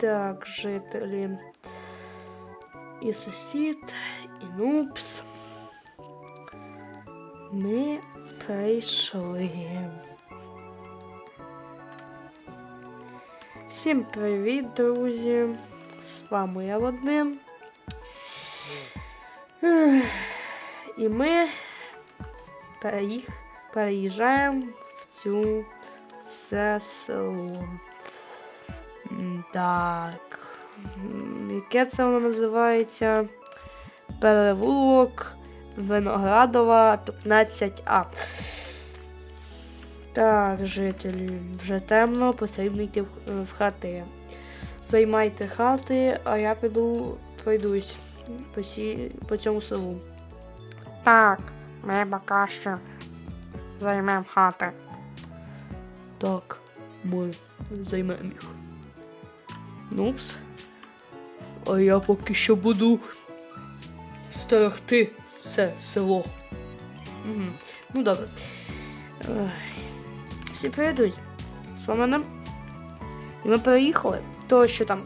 Так, жителі. І сусід, і нупс. Ми прийшли. Всім привіт, друзі! З вами я Вадим. Ех, І ми переїх... переїжджаємо в цю в це село. Так. Яке це воно називається? Перевулок Виноградова 15А. Так, жителі, вже темно, потрібно йти в, в хати. Займайте хати, а я піду пройдусь по, сі, по цьому селу. Так, ми поки що займемо хати. Так, ми займемо їх. Нупс. А я поки що буду стерегти це село. Угу. Ну добре. Ой. Всі друзі. З вами нам. І ми переїхали. То, що там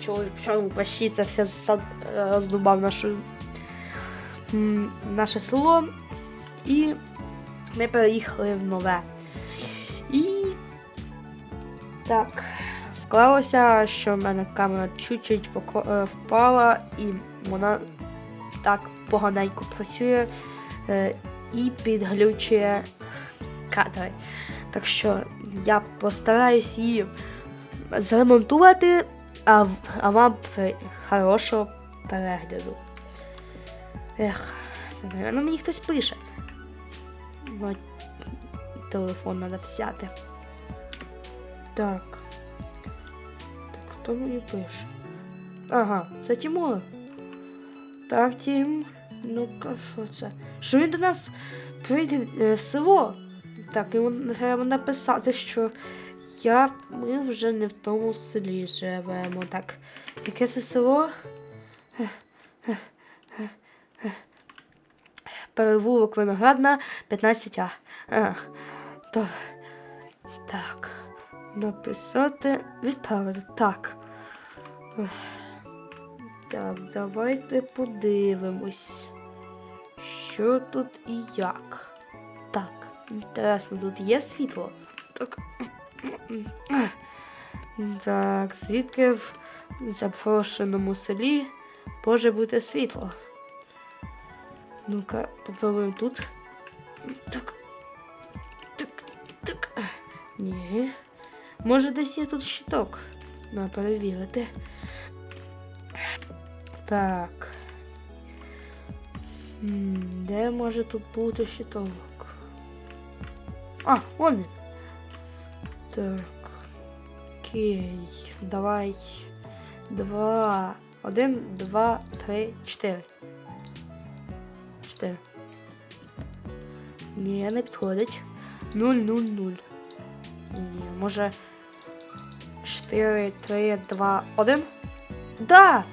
чоловік почти це все сад, е, роздубав нашу, наше село. І ми переїхали в нове. І так, склалося, що в мене камера чуть-чуть е, впала, і вона так поганенько працює е, і підглючує кадри. Так що я постараюсь її зремонтувати, а, а вам хорошого перегляду. Ех, це, напевно, мені хтось пише. Телефон треба взяти. Так. Хто мені пише? Ага, це Тимур. Так, Тім. Ну-ка, що це? Що він до нас прийде е, в село? Так, йому треба написати, що я, ми вже не в тому селі живемо. Так, яке це село? Перевулок Виноградна, 15А. А, то, так. Написати, відправити. Так. Так, давайте подивимось, що тут і як. Так, інтересно, тут є світло? Так. Так, звідки в запрошеному селі може бути світло? Ну-ка, попробуємо тут. Так. Так, так. Ні. Може, десь є тут щиток. На перевірити. Так. Де може тут бути щиток? А, вон він. Так. Окей. Давай. Два. Один, два, три, чотири. Чотири. Ні, не підходить. Нуль, нуль, нуль. Ні, може. 4, 3, 2, 1. Да!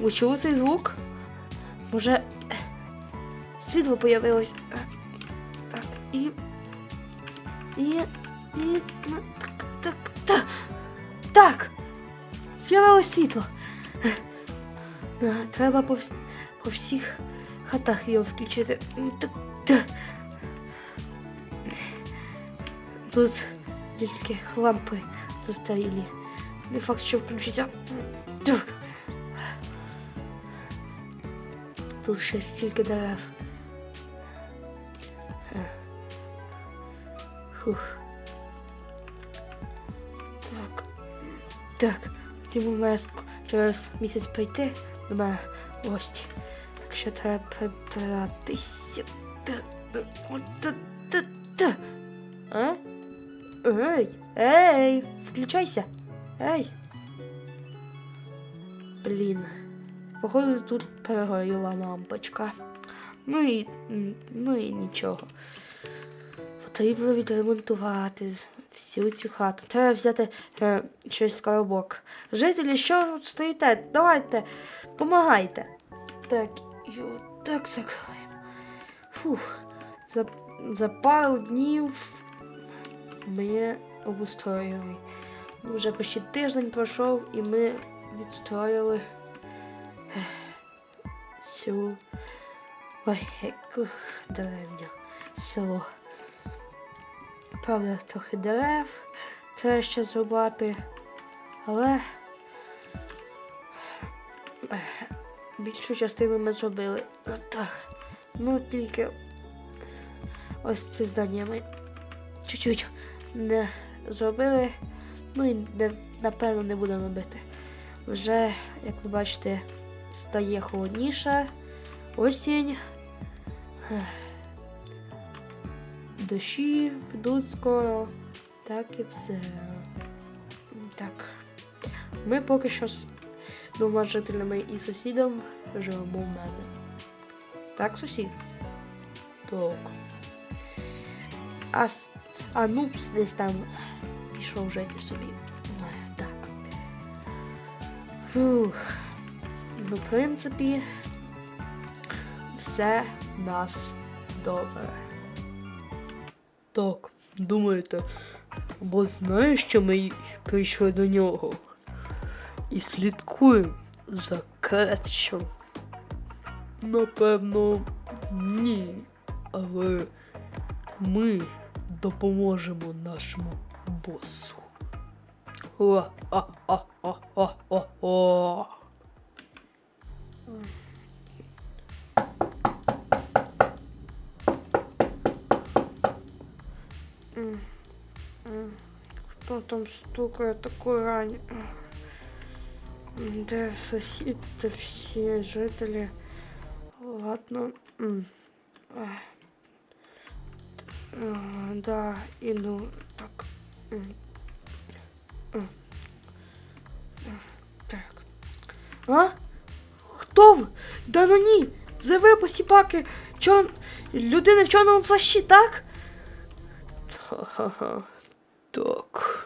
Ви чули цей звук? Може. Світло появилось. Так, і. І. І. Так, так, так. Так! З'явилось світло. Треба по, вс- по всіх хатах його включити. Так, так. Тут тільки лампи застарілі. Не факт, що включиться. Тут ще стільки дерев. Е. Фух. Так. Так. Тиму має через місяць прийти до мене гості. Так що треба прибиратися. Е. А? Ей, ей, включайся. Ей. Блін. Походу тут перегоріла лампочка. Ну і, ну і нічого. Потрібно відремонтувати всю цю хату. Треба взяти е, щось з коробок. Жителі, що тут стоїте? Давайте, помагайте. Так, його так закриваємо. Фух. За, за пару днів ми обустроїли Вже почти тиждень пройшов, і ми відстроїли ех, цю деревню село. Правда, трохи дерев треба ще зрубати, але більшу частину ми зробили. Ну тільки ось це здання ми чуть-чуть не зробили. Ну і не, напевно не будемо робити. Вже, як ви бачите, стає холодніше. Осінь. Дощі підуть скоро. Так і все. Так. Ми поки що з двома жителями і сусідом живемо в мене. Так, сусід? Так. А, а Нупс десь там пішов жити собі. Е, Так. Фух. Ну, в принципі, все в нас добре. Так, думаєте, бо знає, що ми прийшли до нього і слідкуємо за Кетчем. Напевно, ні. Але ми допоможемо нашому босу. О-а-а-а-а-а. Хто там стукає таку рань? Де сусід, де всі жителі? Ладно. М. Ах. А, Да, іду так. М. М. Так. А? Хто ви? Да ну ні! Це ви посіпаки чон... людини в чорному плащі, так? Ха-ха-ха. Так.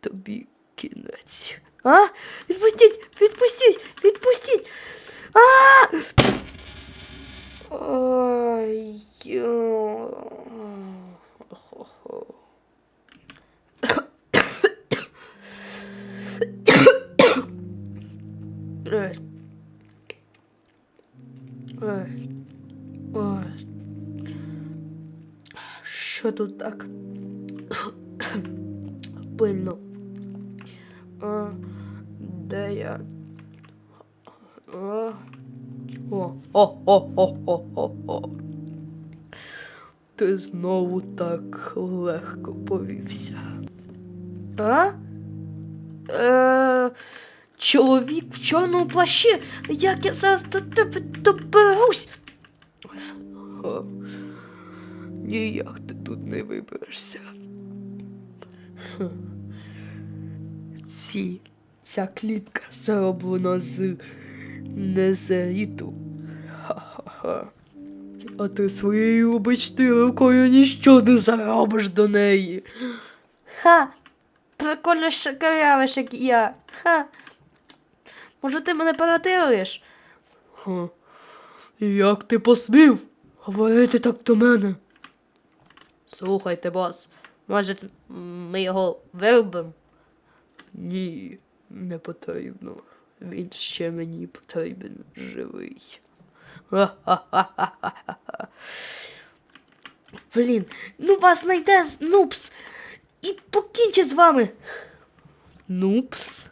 Тобі кінець. А? Відпустіть! Відпустіть! Відпустіть! Так? Пильно. А, де я? О, о, о, о, о, о. Ти знову так легко повівся. А? Е, чоловік в чорному плащі. Як я зараз тебе доберусь? Ніяк ти тут не виберешся. Ці, ця клітка зроблена з незеріту. Ха-ха-ха. А ти своєю обичною рукою ніщо не заробиш до неї. Ха! Прикольно що шакарявиш, як я. Ха. Може, ти мене перетируєш? Ха. Як ти посмів говорити так до мене? Слухайте, бос, може, ми його вирубимо? Ні, не потрібно. Він ще мені потрібен живий. Блін, ну вас знайде Нупс і покінчить з вами. Нупс?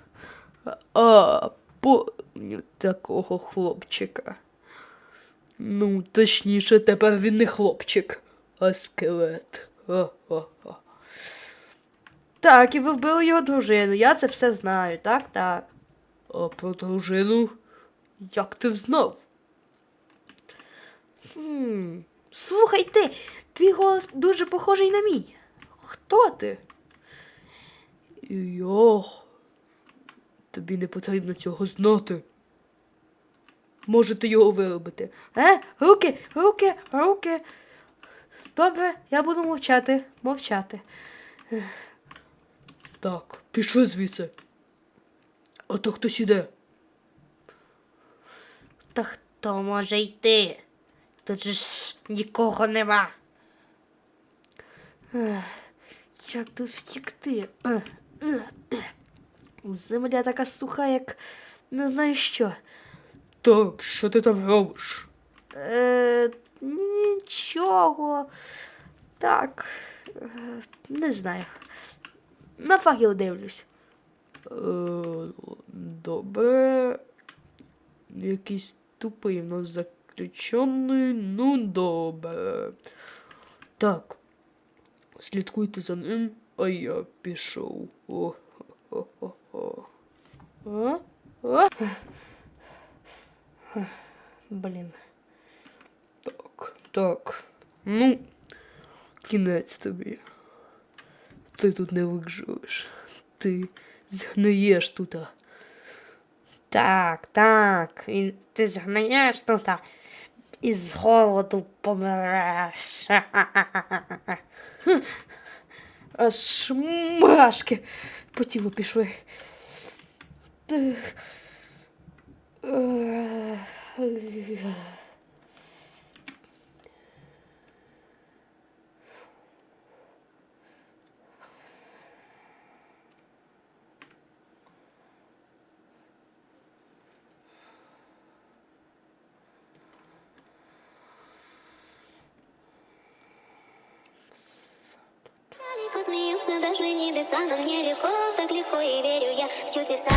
А, помню такого хлопчика. Ну, точніше, тепер він не хлопчик, а скелет. Ха-ха-ха. Так, і ви вбили його дружину. Я це все знаю, так, так. А про дружину? Як ти взнав? Хм. Слухай ти, твій голос дуже похожий на мій. Хто ти? Я. Тобі не потрібно цього знати. Можете його виробити. Е, руки, руки, руки. Добре, я буду мовчати, мовчати. Так, пішли звідси. А то хтось іде. Та хто може йти? Тут же ж нікого нема. Як тут втікти? Земля така суха, як не знаю що. Так, що ти там робиш? Е, нічого. Так. Е, не знаю. На факел дивлюсь. Е, добре. Якийсь тупий в нас заключений. Ну, добре. Так. Слідкуйте за ним, а я пішов. О, о, о, о. О? О? Блін. Так. Ну, кінець тобі. Ти тут не виживеш. Ти згниєш тут. Так, так. І ти згниєш тут і з голоду помреш. Аж мурашки по тілу пішли. Ти- Е, даже небеса, но мне легко, так легко и верю я в чудеса.